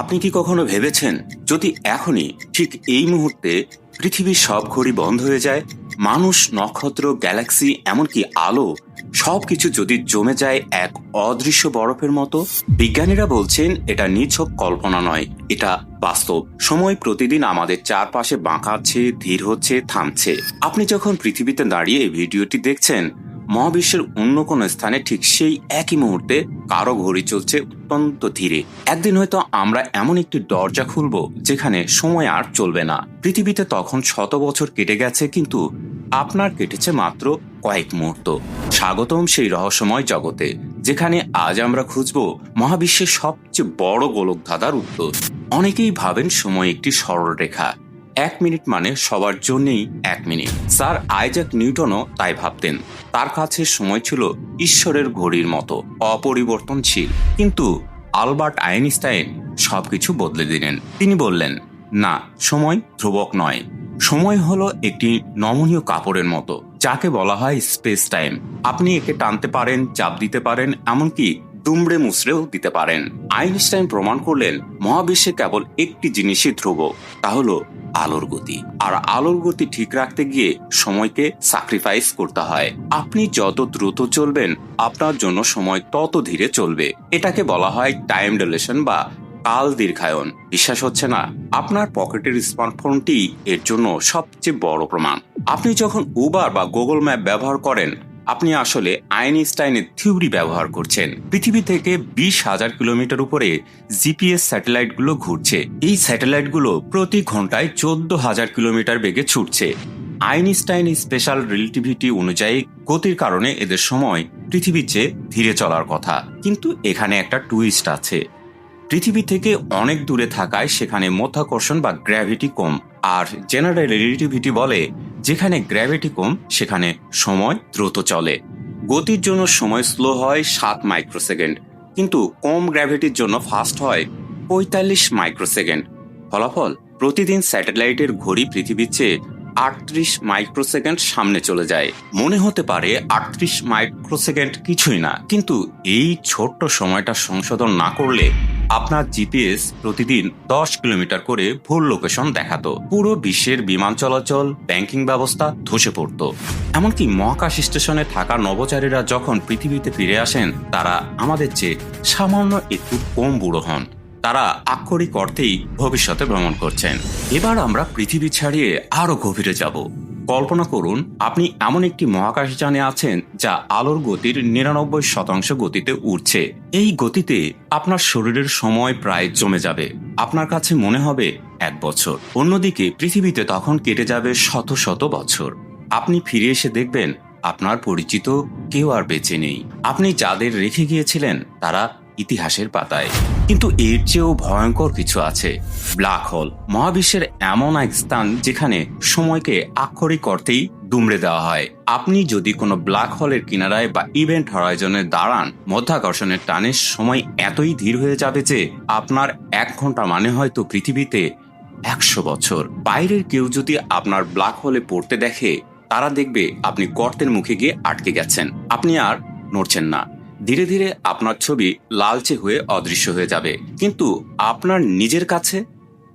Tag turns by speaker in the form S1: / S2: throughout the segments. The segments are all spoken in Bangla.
S1: আপনি কি কখনো ভেবেছেন, যদি এখনই ঠিক এই মুহূর্তে পৃথিবীর সব ঘড়ি বন্ধ হয়ে যায়, মানুষ, নক্ষত্র, গ্যালাক্সি, এমনকি আলো, সবকিছু যদি জমে যায় এক অদৃশ্য বরফের মতো? বিজ্ঞানীরা বলছেন, এটা নিছক কল্পনা নয়, এটা বাস্তব। সময় প্রতিদিন আমাদের চারপাশে বাঁকাচ্ছে, ধীর হচ্ছে, থামছে। আপনি যখন পৃথিবীতে দাঁড়িয়ে ভিডিওটি দেখছেন মহাবিশ্বের অন্য কোনো স্থানে ঠিক সেই একই মুহূর্তে কারও ঘড়ি চলছে অত্যন্ত ধীরে। একদিন হয়তো আমরা এমন একটি দরজা খুলব যেখানে সময় আর চলবে না। পৃথিবীতে তখন শত বছর কেটে গেছে, কিন্তু আপনার কেটেছে মাত্র কয়েক মুহূর্ত। স্বাগতম সেই রহস্যময় জগতে, যেখানে আজ আমরা খুঁজব মহাবিশ্বের সবচেয়ে বড় গোলক ধাঁধার উত্তর। অনেকেই ভাবেন সময় একটি সরলরেখা। এক মিনিট মানে সবার জন্যই এক মিনিট। স্যার আইজাক নিউটনও তাই ভাবতেন। তার কাছে সময় ছিল ঈশ্বরের ঘড়ির মতো, অপরিবর্তনশীল। কিন্তু আলবার্ট আইনস্টাইন সবকিছু বদলে দিলেন। তিনি বললেন, না, সময় ধ্রুবক নয়। সময় হলো একটি নমনীয় কাপড়ের মতো, যাকে বলা হয় স্পেস টাইম। আপনি একে টানতে পারেন, চাপ দিতে পারেন, এমনকি দুমড়ে মুচড়েও দিতে পারেন। আইনস্টাইন প্রমাণ করলেন, মহাবিশ্বে কেবল একটি জিনিসই ধ্রুব, তা হলো আলোর গতি। আর আলোর গতি ঠিক রাখতে গিয়ে সময়কে স্যাক্রিফাইস করতে হয়। আপনি যত দ্রুত চলবেন, আপনার জন্য সময় তত ধীরে চলবে। এটাকে বলা হয় টাইম ডিলেশন বা কাল দীর্ঘায়ন। বিশ্বাস হচ্ছে না? আপনার পকেটের স্মার্টফোনটি এর জন্য সবচেয়ে বড় প্রমাণ। আপনি যখন উবার বা গুগল ম্যাপ ব্যবহার করেন আপনি আসলে আইনস্টাইনের থিওরি ব্যবহার করছেন। পৃথিবী থেকে বিশ হাজার কিলোমিটার উপরে জিপিএস স্যাটেলাইটগুলো ঘুরছে। এই স্যাটেলাইটগুলো প্রতি ঘন্টায় চোদ্দ হাজার কিলোমিটার বেগে ছুটছে। আইনস্টাইন স্পেশাল রিলেটিভিটি অনুযায়ী গতির কারণে এদের সময় পৃথিবীর চেয়ে ধীরে চলার কথা। কিন্তু এখানে একটা টুইস্ট আছে। পৃথিবী থেকে অনেক দূরে থাকায় সেখানে মধ্যাকর্ষণ বা গ্র্যাভিটি কম। আর জেনারেল রিলেটিভিটি বলে যেখানে গ্র্যাভিটি কম, সেখানে সময় দ্রুত চলে। গতির জন্য সময় স্লো হয় সাত মাইক্রোসেকেন্ড কিন্তু কম গ্র্যাভিটির জন্য ফাস্ট হয় পঁয়তাল্লিশ মাইক্রোসেকেন্ড ফলাফল, প্রতিদিন স্যাটেলাইটের ঘড়ি পৃথিবীর চেয়ে আটত্রিশ মাইক্রোসেকেন্ড সামনে চলে যায়। মনে হতে পারে আটত্রিশ মাইক্রোসেকেন্ড কিছুই না, কিন্তু এই ছোট্ট সময়টা সংশোধন না করলে আপনার জিপিএস প্রতিদিন দশ কিলোমিটার করে ভুল লোকেশন দেখাতো। পুরো বিশ্বের বিমান চলাচল ব্যাংকিং ব্যবস্থা ধসে পড়তো। এমনকি মহাকাশ স্টেশনে থাকা নভোচারীরা যখন পৃথিবীতে ফিরে আসেন, তারা আমাদের চেয়ে সামান্য একটু কম বুড়ো হন। তারা আক্ষরিক অর্থেই ভবিষ্যতে ভ্রমণ করছেন। এবার আমরা পৃথিবী ছাড়িয়ে আরও গভীরে যাব। কল্পনা করুন, আপনি এমন একটি মহাকাশযানে আছেন যা আলোর গতির নিরানব্বই শতাংশ গতিতে উড়ছে। এই গতিতে আপনার শরীরের সময় প্রায় জমে যাবে। আপনার কাছে মনে হবে এক বছর। অন্যদিকে পৃথিবীতে তখন কেটে যাবে শত শত বছর। আপনি ফিরে এসে দেখবেন, আপনার পরিচিত কেউ আর বেঁচে নেই। আপনি যাদের রেখে গিয়েছিলেন, তারা ইতিহাসের পাতায়। কিন্তু এর চেয়েও ভয়ঙ্কর কিছু আছে। ব্ল্যাক হোল, মহাবিশ্বের এমন এক স্থান যেখানে সময়কে আক্ষরিক অর্থেই দুমড়ে দেওয়া হয়। আপনি যদি কোনো ব্ল্যাক হোলের কিনারায় বা ইভেন্ট হরাইজনে দাঁড়ান, মধ্যাকর্ষণের টানে সময় এতই ধীর হয়ে যাবে যে আপনার এক ঘণ্টা মানে হয়তো পৃথিবীতে একশো বছর। বাইরের কেউ যদি আপনার ব্ল্যাক হোলে পড়তে দেখে, তারা দেখবে আপনি গর্তের মুখে গিয়ে আটকে গেছেন। আপনি আর নড়ছেন না। ধীরে ধীরে আপনার ছবি লালচে হয়ে অদৃশ্য হয়ে যাবে। কিন্তু আপনার নিজের কাছে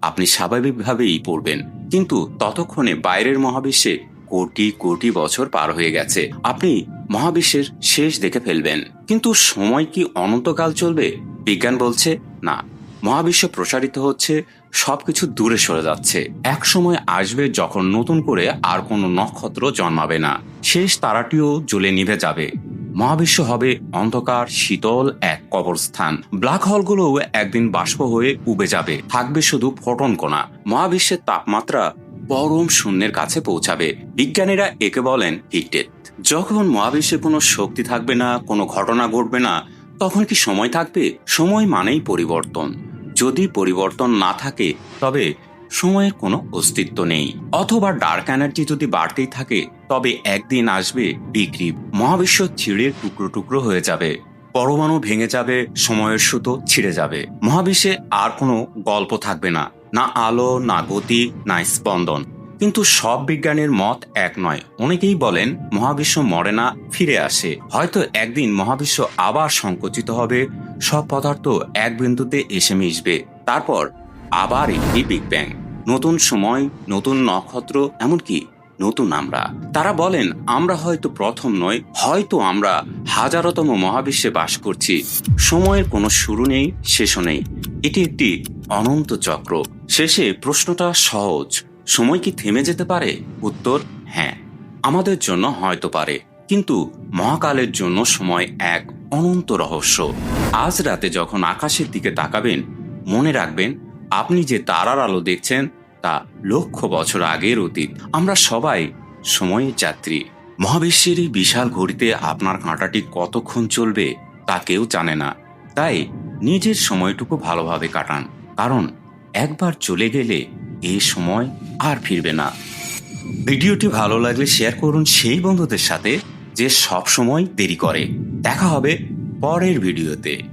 S1: আপনি স্বাভাবিকভাবেই পড়বেন। কিন্তু ততক্ষণে বাইরের মহাবিশ্বে কোটি কোটি বছর পার হয়ে গেছে। আপনি মহাবিশ্বের শেষ দেখে ফেলবেন। কিন্তু সময় কি অনন্তকাল চলবে? বিজ্ঞান বলছে, না। মহাবিশ্ব প্রসারিত হচ্ছে, সবকিছু দূরে সরে যাচ্ছে। এক সময় আসবে যখন নতুন করে আর কোনো নক্ষত্র জন্মাবে না। শেষ তারাটিও জ্বলে নিভে যাবে। মহাবিশ্ব হবে অন্ধকার, শীতল এক কবরস্থান। ব্ল্যাক হোলগুলো একদিন বাষ্প হয়ে উবে যাবে। থাকবে শুধু ফোটন কণা। মহাবিশ্বের তাপমাত্রা পরম শূন্যের কাছে পৌঁছাবে। বিজ্ঞানীরা একে বলেন হিটেড যখন মহাবিশ্বে কোনো শক্তি থাকবে না, কোনো ঘটনা ঘটবে না, তখন কি সময় থাকবে? সময় মানেই পরিবর্তন। যদি পরিবর্তন না থাকে, তবে সময়ের কোনো অস্তিত্ব নেই। অথবা ডার্ক এনার্জি যদি বাড়তেই থাকে, তবে একদিন আসবে বিক্রি মহাবিশ্ব ছিঁড়ে টুকরো টুকরো হয়ে যাবে। পরমাণু ভেঙে যাবে, সময়ের সুতো ছিঁড়ে যাবে। মহাবিশ্বে আর কোনো গল্প থাকবে না না আলো, না গতি, না স্পন্দন। কিন্তু সব বিজ্ঞানীর মত এক নয়। অনেকেই বলেন মহাবিশ্ব মরে না, ফিরে আসে। হয়তো একদিন মহাবিশ্ব আবার সংকুচিত হবে, সব পদার্থ এক বিন্দুতে এসে মিশবে। তারপর আবার একটি বিগ ব্যাং নতুন সময়, নতুন নক্ষত্র, এমনকি নতুন আমরা। তারা বলেন, আমরা হয়তো প্রথম নয় হয়তো আমরা হাজারতম মহাবিশ্বে বাস করছি। সময়ের কোনো শুরু নেই, শেষও নেই। এটি একটি অনন্ত চক্র। শেষে প্রশ্নটা সহজ, সময় কি থেমে যেতে পারে? উত্তর হ্যাঁ। আমাদের জন্য হয়তো পারে, কিন্তু মহাকালের জন্য সময় এক অনন্ত রহস্য। আজ রাতে যখন আকাশের দিকে তাকাবেন, মনে রাখবেন আপনি যে তারার আলো দেখছেন, তা লক্ষ বছর আগের অতীত। আমরা সবাই সময়ের যাত্রী। মহাবিশ্বের এই বিশাল ঘড়িতে আপনার কাঁটাটি কতক্ষণ চলবে, তা কেউ জানে না। তাই নিজের সময়টুকু ভালোভাবে কাটান। কারণ একবার চলে গেলে এই সময় আর ফিরবে না। ভিডিওটি ভালো লাগলে শেয়ার করুন সেই বন্ধুদের সাথে যে সব সময় দেরি করে। দেখা হবে পরের ভিডিওতে।